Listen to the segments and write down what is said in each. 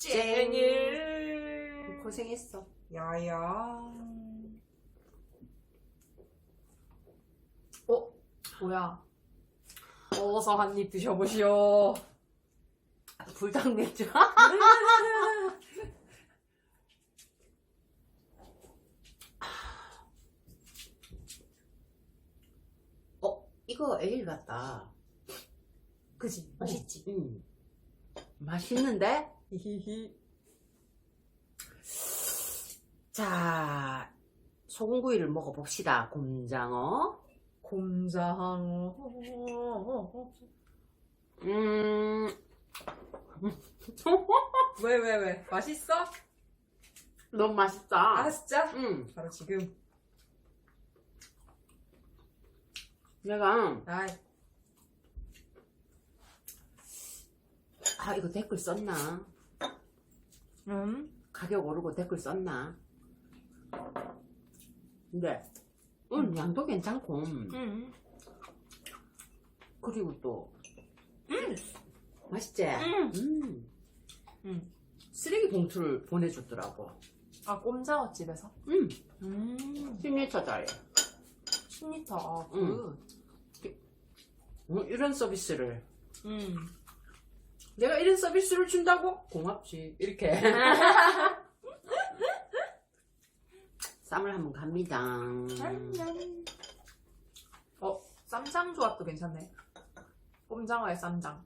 쨍일. 고생했어. 야야. 어? 뭐야? 어서 한 입 드셔보시오. 불닭 맥주. 어, 이거 에일 같다. 그지? 맛있지? 응. 맛있는데? 히히히. 자, 소금구이를 먹어봅시다. 곰장어. 곰장어. 음, 왜, 왜, 왜? 맛있어? 너무 맛있다. 아, 진짜? 응. 바로 지금. 내가, 아이, 아, 이거 댓글 썼나? 음? 가격 오르고 댓글 썼나? 근데, 응, 양도 괜찮고, 음. 그리고 또, 음. 맛있지? 음. 음. 음. 쓰레기 봉투를 보내줬더라고. 아, 꼼장어 집에서? 음, 음. 10리터짜리. 10리터. 아, 음. 굿. 어, 이런 서비스를. 음. 내가 이런 서비스를 준다고? 고맙지. 이렇게. 쌈을 한번 갑니다. 어, 쌈장 조합도 괜찮네. 꼼장어에 쌈장.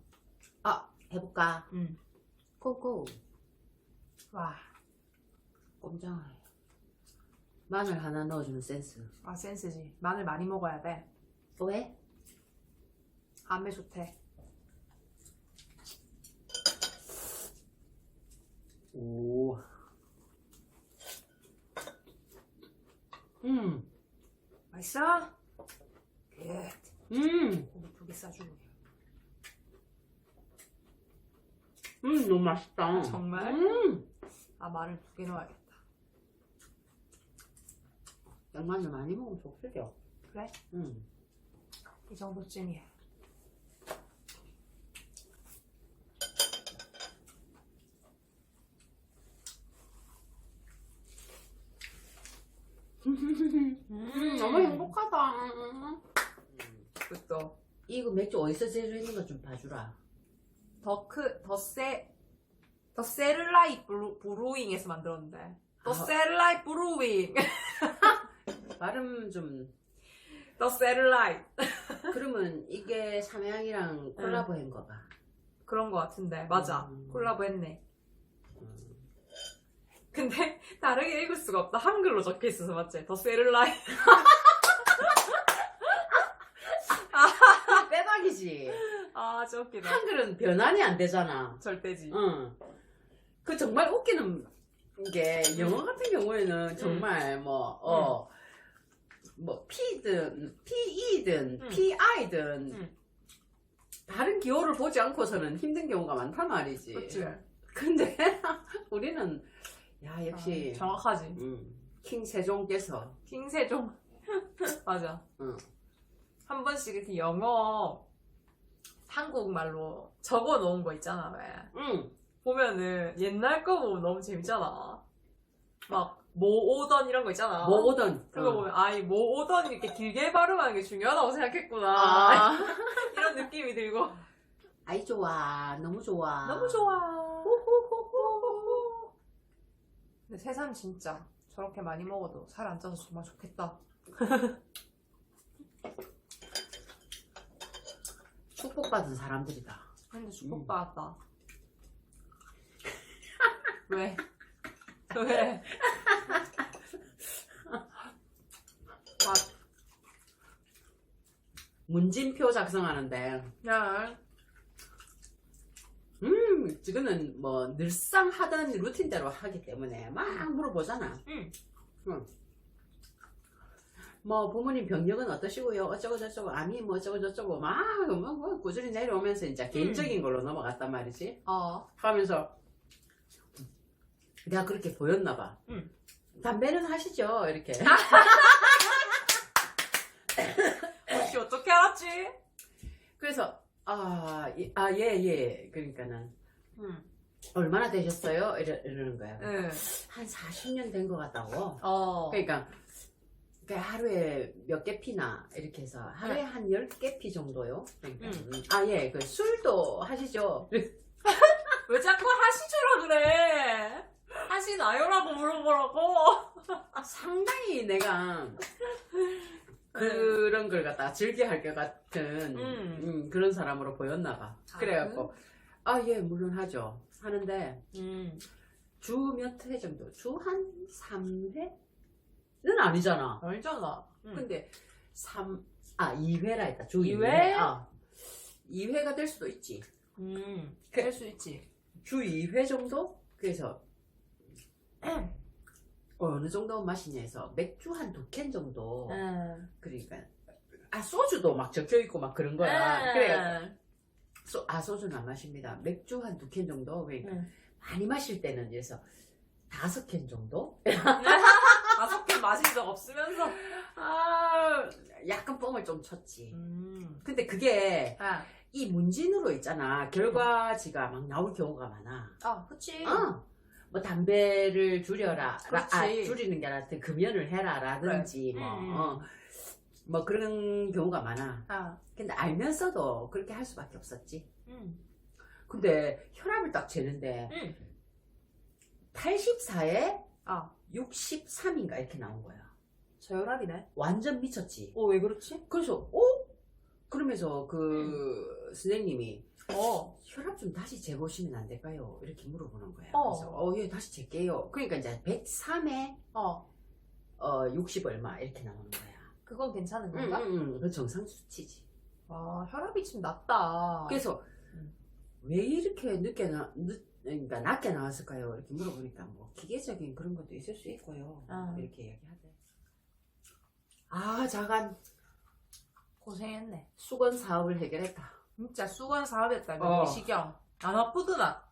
아, 해볼까? 음. 고고. 와, 꼼장어. 마늘 하나 넣어주는 센스. 아, 센스지. 마늘 많이 먹어야 돼. 왜? 암에 좋대. 오. 음, 맛있어? 예. 음, 고기 두개 싸주고. 음, 너무 맛있다. 정말? 음, 아, 마늘 두개 넣어야겠다. 양마늘 많이 먹으면 좋겠죠. 그래? 음. 이 정도쯤이야. 음, 너무 행복하다. 그또 이거 맥주 어디서 있는 거 좀 봐주라. 더크 더세 더 세를라이 브루, 브루잉에서 만들었는데. 더 아. 세를라이 브루잉. 발음 좀. 더 세를라이. 그러면 이게 삼양이랑 콜라보 한 거가. 그런 거 같은데. 맞아. 음. 콜라보 했네. 음. 근데 다르게 읽을 수가 없다. 한글로 적혀 있어서 맞지? 더 세를라이. 빼박이지. 아, 진짜 웃기다. 한글은 변환이 안 되잖아. 절대지. 응. 그 정말 웃기는 게 영어 같은 경우에는 정말 뭐, 어, 뭐, P든, PE든, 음. PI든, 음. 다른 기호를 보지 않고서는 힘든 경우가 많단 말이지. 그치? 근데 우리는, 야, 역시, 아, 정확하지. 음, 킹 세종께서, 킹세종. 맞아. 응. 한 번씩 이렇게 영어 한국말로 적어 놓은 거 있잖아, 왜. 응, 보면은 옛날 거 보면 너무 재밌잖아. 막, 뭐 오던 이런 거 있잖아. 뭐 오든. 그거 어. 보면, 아, 이뭐 오던 이렇게 길게 발음하는 게 중요하다고 생각했구나. 아, 이런 느낌이 들고. 아이, 좋아. 너무 좋아. 너무 좋아. 근데 새삼 진짜 저렇게 많이 먹어도 살 안 쪄서 정말 좋겠다. 축복받은 사람들이다. 근데 축복받았다. 왜? 왜? 맛. 문진표 작성하는데, 야, 음, 지금은 뭐 늘상 하던 루틴대로 하기 때문에 막 물어보잖아. 응. 응. 뭐 부모님 병력은 어떠시고요? 어쩌고 저쩌고 암이 뭐 어쩌고 저쩌고 막 뭐, 뭐 꾸준히 내려오면서 이제 개인적인 걸로 넘어갔단 말이지. 어. 하면서 내가 그렇게 보였나 봐. 응. 담배는 하시죠? 이렇게. 혹시 어떻게 알았지? 그래서 아, 예, 아, 예, 예. 그러니까는 응. 얼마나 되셨어요? 이러, 이러는 거야. 응. 한 40년 된 것 같다고. 어. 그러니까 그 하루에 몇 개 피나 이렇게 해서 하루에 한 10개 피 정도요. 그러니까. 응. 음. 아, 예. 그 술도 하시죠? 왜 자꾸 하시주라 그래? 하시나요라고 물어보라고. 상당히 내가 그런 걸 갖다가 즐겨 할 것 같은 음. 음, 그런 사람으로 보였나 봐. 아, 그래갖고 아, 예, 물론 하죠. 하는데 음. 주 몇 회 정도? 주 한 3회는 아니잖아. 알잖아. 응. 근데 3, 아, 2회라 했다. 주이 2회? 회? 아, 2회가 될 수도 있지. 음. 그- 될수 있지. 주 2회 정도? 그래서 어느 정도 마시냐 해서 맥주 한 두 캔 정도. 응. 그러니까 아 소주도 막 적혀 있고 막 그런 거야. 그래. 소, 아 소주는 안 마십니다. 맥주 한 두 캔 정도. 그러니까 응. 많이 마실 때는 그래서 다섯 캔 정도? 다섯 개 마신 적 없으면서. 아 약간 뻥을 좀 쳤지. 음. 근데 그게 아, 이 문진으로 있잖아. 결과지가 막 나올 경우가 많아. 아, 그치. 어. 뭐 담배를 줄여라. 라- 아, 그렇지. 줄이는 게 아니라 금연을 해라 라든지 그래. 뭐, 음. 어, 뭐 그런 경우가 많아. 아, 근데 알면서도 그렇게 할 수밖에 없었지. 음. 근데 혈압을 딱 재는데 음. 84에 아, 63인가 이렇게 나온 거야. 저혈압이네. 완전 미쳤지. 어, 왜 그렇지? 그래서 어? 그러면서 그 선생님이 어. 혈압 좀 다시 재보시면 안 될까요? 이렇게 물어보는 거야. 어. 그래서 어, 예, 다시 잴게요. 그러니까 이제 103에 어. 어, 60 얼마 이렇게 나오는 거야. 그건 괜찮은 응, 건가? 응, 응. 그 정상 수치지. 아, 혈압이 좀 낮다. 그래서 음. 왜 이렇게 늦게 나, 늦, 그러니까 낮게 나왔을까요? 이렇게 물어보니까 뭐 기계적인 그런 것도 있을 수 있고요. 아. 이렇게 얘기하대. 아, 자간 고생했네. 수건 사업을 해결했다. 진짜 수건 사업했다, 어. 내시경. 안 아프드나?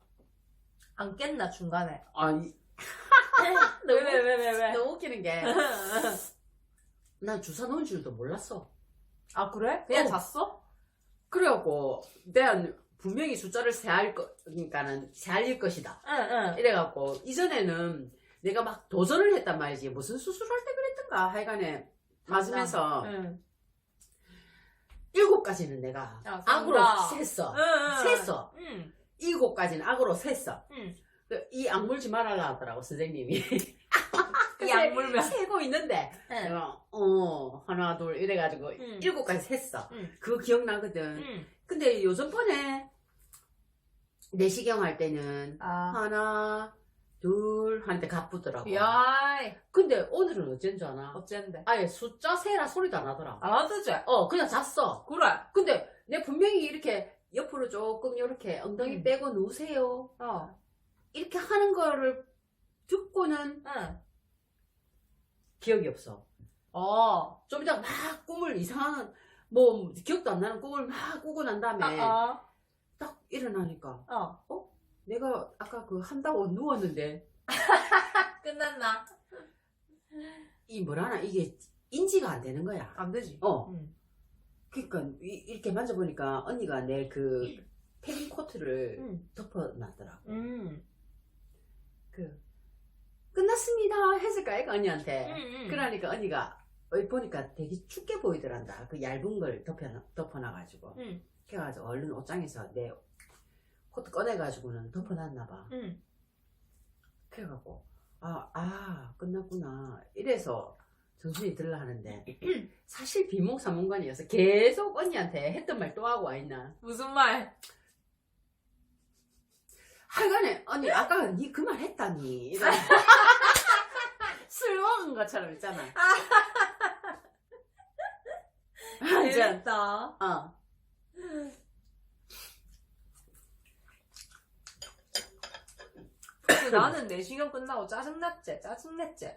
안 깼나, 중간에? 아니, 왜, 왜, 왜, 왜, 왜? 너무 웃기는 게, 난 주사 놓은 줄도 몰랐어. 아, 그래? 그냥 어. 잤어? 그래갖고, 내가 분명히 숫자를 세할 거, 그러니까는 세알릴 것이다. 응, 응. 이래갖고, 이전에는 내가 막 도전을 했단 말이지. 무슨 수술할 때 그랬던가. 하여간에, 맞으면서, 응. 일곱 가지는 내가 야, 악으로. 셌어. 응. 셌어. 응. 일곱 가지는 악으로 셌어. 응. 그, 이 악 물지 말아라 하더라고, 선생님이. 이 악 물면. 세고 있는데, 응. 내가, 어, 하나, 둘, 이래가지고, 응. 일곱 가지 셌어. 응. 그거 기억나거든. 응. 근데 요즘 번에, 내시경 할 때는, 아. 하나, 둘, 하는데 가쁘더라고. 야이. 근데 오늘은 어쩐 줄 아나? 어쨌는데. 아예 숫자 세라 소리도 안 하더라. 안 하드지? 어, 그냥 잤어. 그래. 근데 내 분명히 이렇게 옆으로 조금 이렇게 엉덩이 음. 빼고 누우세요. 어. 이렇게 하는 거를 듣고는 응. 기억이 없어. 어. 좀 이따가 막 꿈을 이상한, 뭐, 기억도 안 나는 꿈을 막 꾸고 난 다음에 아, 딱 일어나니까 아. 어. 내가 아까 그 한다고 누웠는데 끝났나? 이 뭐라나 이게 인지가 안 되는 거야. 안 되지. 어. 응. 그러니까 이- 이렇게 만져보니까 언니가 내 그 패딩 코트를 응. 덮어놨더라고. 응. 그 끝났습니다 했을까 애가 언니한테. 응. 그러니까 언니가 어, 보니까 되게 춥게 보이더란다. 그 얇은 걸 덮여 덮어놔가지고. 응. 그래가지고 얼른 옷장에서 내 코트 꺼내가지고는 덮어놨나 봐. 응. 그래갖고 아, 아 끝났구나. 이래서 정신이 들라 하는데 사실 비몽사몽관이어서 계속 언니한테 했던 말 또 하고 와 있나. 무슨 말? 하여간에 언니 아까 니 그 말 했다니. 이러면서 술 먹은 것처럼 있잖아. 완전 재밌다. 어. 나는 내시경 끝나고 짜증났지? 짜증냈지?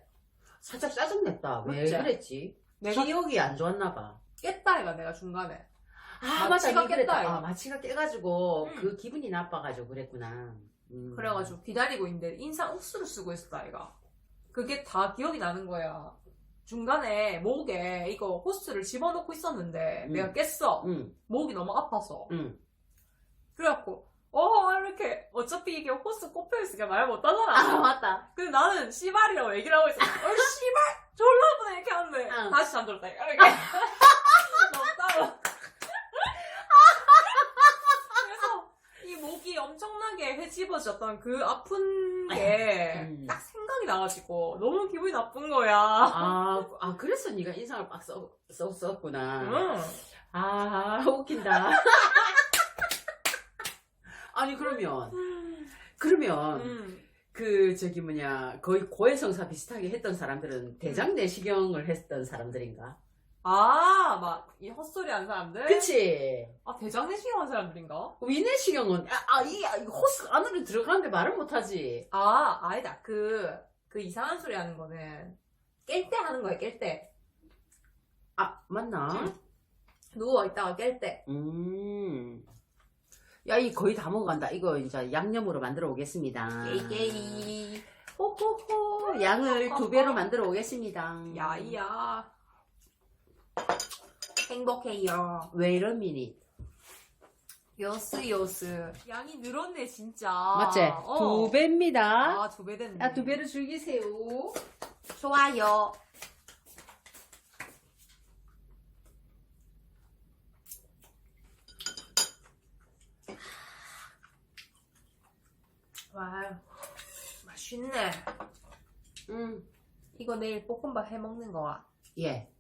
살짝 짜증냈다. 왜 맞지? 그랬지? 내가 기억이 안 좋았나 봐. 깼다 이가 내가 중간에. 아, 마취가. 니 그랬다. 깼다, 이거. 아, 마취가 깨가지고 응. 그 기분이 나빠가지고 그랬구나. 음. 그래가지고 기다리고 있는데 인상 옥수를 쓰고 있었다 아이가. 그게 다 기억이 나는 거야. 중간에 목에 이거 호스를 집어넣고 있었는데 음. 내가 깼어. 응, 목이 너무 아파서. 응. 그래갖고 어 이렇게 어차피 이게 호스 꼽혀 있으니까 말아 못하잖아. 맞다. 근데 나는 씨발이라고 얘기를 하고 있어. 어 씨발 졸라 아프네 이렇게 하는데 응. 다시 잠들었다 이렇게. 따로. 그래서 이 목이 엄청나게 헤집어졌던 그 아픈 게 음. 딱 생각이 나가지고 너무 기분이 나쁜 거야. 아, 아 그래서 네가 인상을 빡 써, 썼었구나. 응. 아 웃긴다. 아니 그러면 그러면 음. 그 저기 뭐냐 거의 고해성사 비슷하게 했던 사람들은 대장 내시경을 했던 사람들인가? 아, 막, 이 헛소리 하는 사람들? 그치? 아, 대장내시경 한 사람들인가? 위내시경은 아이 아, 이 호스 안으로 들어가는데 말을 못하지. 아, 아니다. 그, 그 이상한 소리 하는 거는, 깰 때 하는 거야, 깰 때. 아 맞나? 응. 누워있다가 깰 때. 음. 야, 이 거의 다 먹어간다. 이거 이제 양념으로 만들어 오겠습니다. 게이게이. 호호호. 양을 두 배로 만들어 오겠습니다. 야이야. 행복해요. 왜 이런 미니? 요스, 요스. 양이 늘었네, 진짜. 맞지? 어. 두 배입니다. 아, 두 배 됐네. 아, 두 배를 즐기세요. 좋아요. 와, 맛있네. 음, 이거 내일 볶음밥 해 먹는 거야. 예.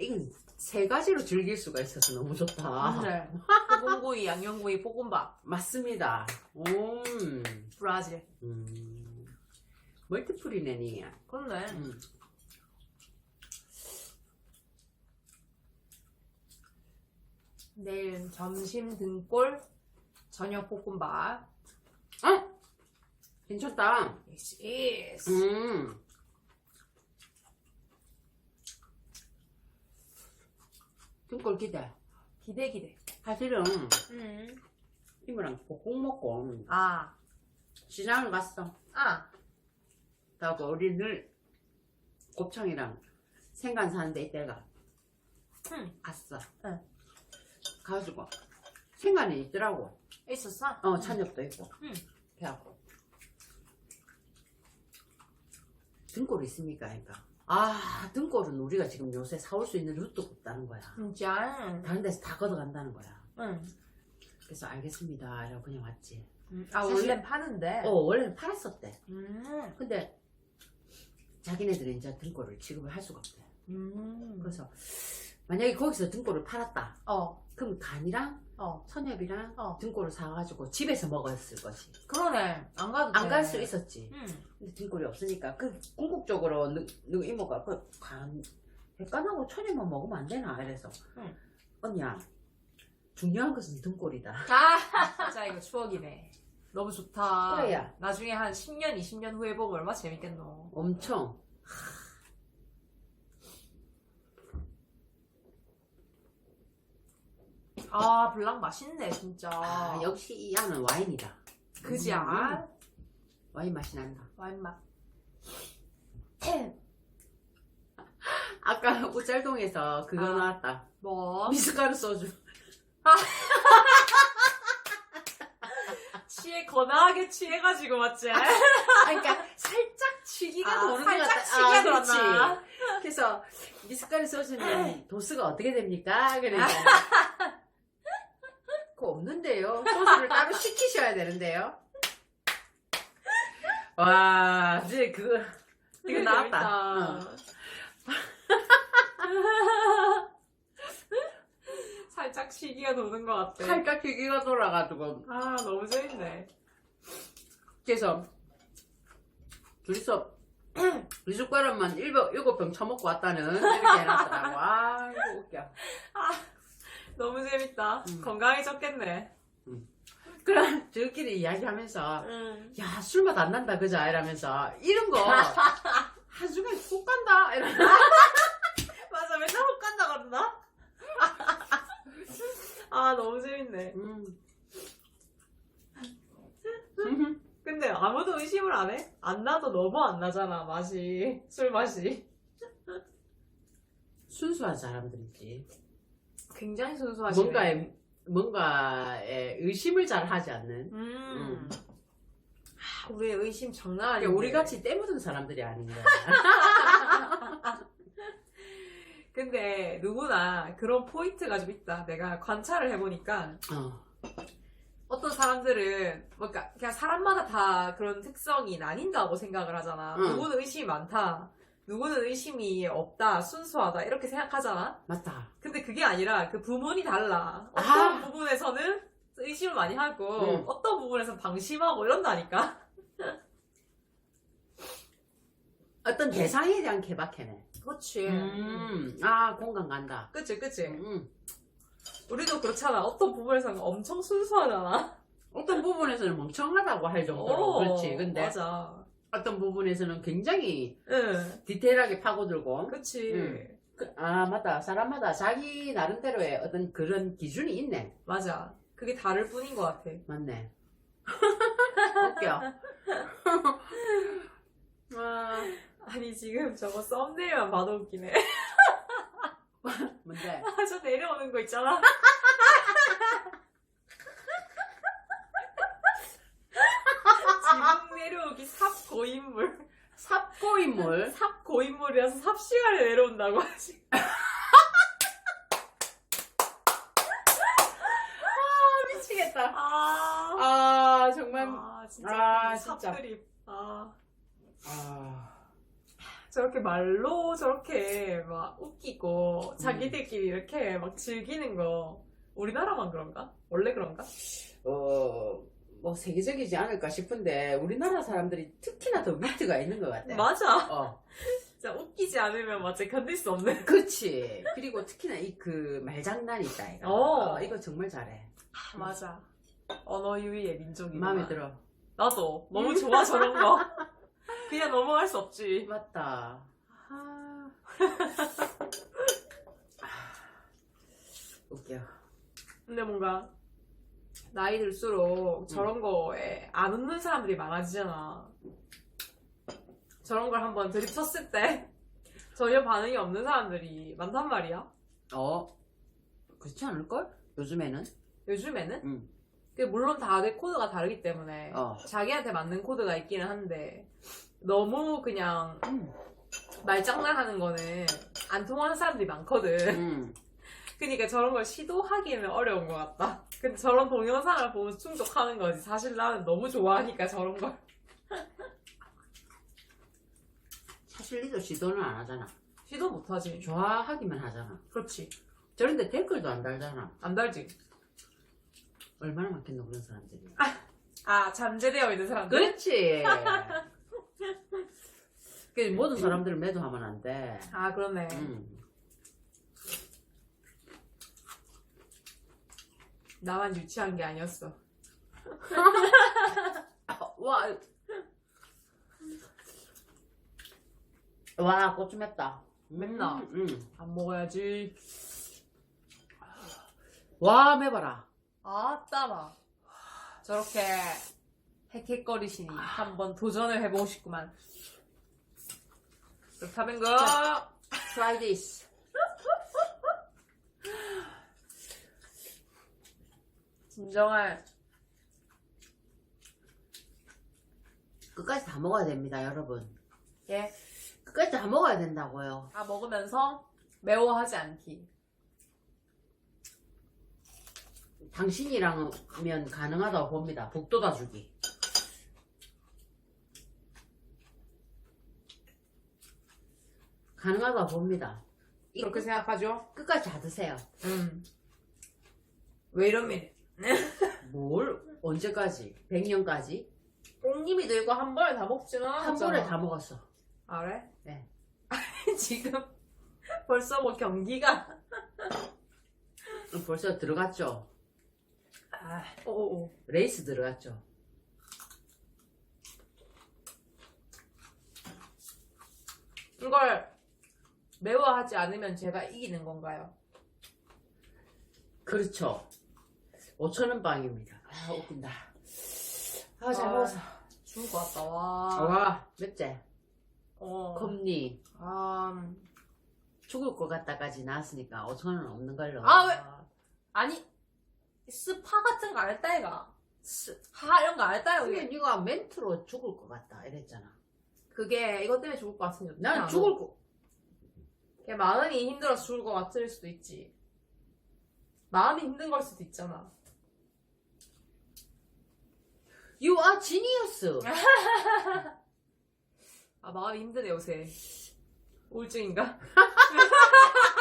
이건 세 가지로 즐길 수가 있어서 너무 좋다. 네. 소금구이, 양념구이, 볶음밥. 맞습니다. 음, 브라질. 음. 멀티플이네, 니. 그렇네. 음. 내일 점심 등골, 저녁 볶음밥. 어? 괜찮다. This is. 음. 등골 기대. 기대 기대. 사실은 음. 이모랑 볶음 먹고 아, 시장을 갔어. 아. 그래갖고 우리 늘 곱창이랑 생간 사는 데 이때가 응. 갔어. 응. 가가지고 생간이 있더라고. 있었어? 어 찬엽도 있고. 응. 그래갖고 등골 있습니까? 그러니까 아 등골은 우리가 지금 요새 사올 수 있는 루트가 없다는 거야. 진짜. 다른 데서 다 걷어간다는 거야. 응. 그래서 알겠습니다. 이러고 그냥 왔지. 음, 아, 사실- 원래 파는데. 어 원래는 팔았었대. 음. 근데 자기네들은 이제 등골을 취급을 할 수가 없대. 음. 그래서 만약에 거기서 등골을 팔았다. 어, 그럼 간이랑 어. 선엽이랑 어. 등골을 사가지고 집에서 먹었을 거지. 그러네. 안 가도 돼. 안갈 수 있었지. 응. 근데 등골이 없으니까 그 궁극적으로 너, 너 이모가 그간 백간하고 천엽만 먹으면 안 되나 이래서 응. 언니야 중요한 것은 등골이다. 아, 진짜 이거 추억이네. 너무 좋다. 그래야. 나중에 한 10년, 20년 후에 보면 얼마나 재밌겠노. 엄청 아, 블랑 맛있네, 진짜. 아, 역시 이 안은 와인이다. 그지, 음, 아? 와인 맛이 난다. 와인 맛. 아까 우짤동에서 그거 아. 나왔다. 뭐? 미숫가루 소주. 취해, 거나하게 취해가지고, 맞지? 아, 그러니까 살짝 취기가 아, 도는 것 살짝 같다. 취기가 아, 그렇지. 돌았나? 그래서 미숫가루 소주는 도수가 어떻게 됩니까? 그러니까 그거 없는데요. 소주를 따로 시키셔야 되는데요. 와, 이제 그거 이거 나왔다. 어. 살짝 시기가 도는 것 같아. 살짝 기기가 돌아가지고 아, 너무 재밌네. 그래서 둘이서 미숫가루만 일곱 일곱 병 처먹고 왔다는 이렇게 해놨더라고. 아, 이거 웃겨. 너무 재밌다. 음. 건강해졌겠네. 그럼 저끼리 이야기하면서 응. 야 술맛 안 난다 그자 이러면서 이런 거 한순간 훅 간다 이러 맞아, 맨날 훅 간다 그러나? 아, 너무 재밌네. 음. 근데 아무도 의심을 안 해? 안 나도 너무 안 나잖아, 맛이. 술 맛이. 순수한 사람들이지 굉장히 순수하시네. 뭔가에 뭔가에 의심을 잘 하지 않는 음. 아, 우리의 의심 장난 아니야. 그러니까 우리 같이 때 묻은 사람들이 아닌가. 근데 누구나 그런 포인트가 좀 있다. 내가 관찰을 해보니까 어. 어떤 사람들은 뭔가 그냥 사람마다 다 그런 특성이 나뉜다고 생각을 하잖아. 응. 누구는 의심이 많다. 누구는 의심이 없다. 순수하다. 이렇게 생각하잖아. 맞다. 근데 그게 아니라 그 부문이 달라. 어떤 아. 부분에서는 의심을 많이 하고 응. 어떤 부분에서 방심하고 이런다니까. 어떤 대상에 대한 개박해네. 그렇지. 음, 아 공감 간다. 그치 그치. 음. 우리도 그렇잖아. 어떤 부분에서는 엄청 순수하잖아. 어떤 부분에서는 멍청하다고 할 정도로 어, 그렇지. 근데 맞아. 어떤 부분에서는 굉장히 응. 디테일하게 파고들고. 그치. 응. 그- 아 맞다. 사람마다 자기 나름대로의 어떤 그런 기준이 있네. 맞아. 그게 다를 뿐인 것 같아. 맞네. 웃겨. 아, 아니 지금 저거 썸네일만 봐도 웃기네. 뭔데? 아, 저 내려오는 거 있잖아. 삽 고인물. 삽고인물. 삽 고인물이라서 삽 시간에 내려온다고 하지. 미치겠다. 아, 아 정말. 아 진짜. 아, 삽 진짜. 드립. 아. 아. 저렇게 말로 저렇게 막 웃기고 자기들끼리 이렇게 막 즐기는 거 우리나라만 그런가? 원래 그런가? 어, 뭐 세계적이지 않을까 싶은데 우리나라 사람들이 특히나 더 위트가 있는 것 같아. 맞아. 어, 진짜 웃기지 않으면 마치 견딜 수 없는. 그치. 그리고 특히나 이 그 말장난이 있다. 이거. 어. 어, 이거 정말 잘해. 맞아. 언어 유희의 민족이 마음에 들어. 나도 너무 좋아 저런 거. 그냥 넘어갈 수 없지. 맞다. 아. 웃겨. 근데 뭔가 나이 들수록 저런 거에 안 웃는 사람들이 많아지잖아. 저런 걸 한번 들이쳤을 때 전혀 반응이 없는 사람들이 많단 말이야. 어, 그렇지 않을걸? 요즘에는? 요즘에는? 응. 그 물론 다들 코드가 다르기 때문에 어. 자기한테 맞는 코드가 있기는 한데 너무 그냥 음. 말장난하는 거는 안 통하는 사람들이 많거든. 음. 그러니까 저런 걸 시도하기는 어려운 것 같다. 근데 저런 동영상을 보면서 충족하는 거지. 사실 나는 너무 좋아하니까 저런 걸. 사실 니도 시도는 안 하잖아. 시도 못하지. 좋아하기만 하잖아. 그렇지. 저런데 댓글도 안 달잖아. 안 달지. 얼마나 많겠노, 그런 사람들이. 아, 잠재되어 있는 사람들? 그렇지. 그 모든 사람들을 매도하면 안 돼. 아, 그렇네. 음. 나만 유치한 게 아니었어. 와. 와, 고추 맵다. 맵나? 음, 음. 안 먹어야지. 와, 매봐라. 아, 따마. 저렇게 헥헥거리시니 한번 도전을 해보고 싶구만. 그렇다면 거. Try this. 진정한 끝까지 다 먹어야 됩니다, 여러분. 예. 끝까지 다 먹어야 된다고요. 다 먹으면서 매워하지 않기. 당신이라면 가능하다고 봅니다. 북돋아 주기. 가능하다고 봅니다. 이 그렇게 끝- 생각하죠? 끝까지 다 드세요. 음. 왜 이러면 뭘 언제까지? 100년까지? 꽁님이 들고 한 번에 다 먹지는 한 않았잖아. 번에 다 먹었어. 아, 그래? 네. 지금 벌써 뭐 경기가 벌써 들어갔죠. 아, 오오 레이스 들어갔죠. 이걸 매워하지 않으면 제가 이기는 건가요? 그렇죠. 5천원 빵입니다. 아, 웃긴다. 아, 잘 아. 먹었어. 죽을 것 같다. 와. 와, 맵지? 어. 컵니. 아, 죽을 것 같다까지 나왔으니까 5천원 없는 걸로. 아, 왜? 아니 스파 같은 거 알다 이가 하 이런 거 알다 그게 이게 네가 멘트로 죽을 것 같다 이랬잖아. 그게 이것 때문에 죽을 것 같은데 난 죽을 거. 그냥 마음이 힘들어서 죽을 것 같을 수도 있지 마음이 힘든 걸 수도 있잖아 You are genius. 아 마음이 힘드네 요새 우울증인가?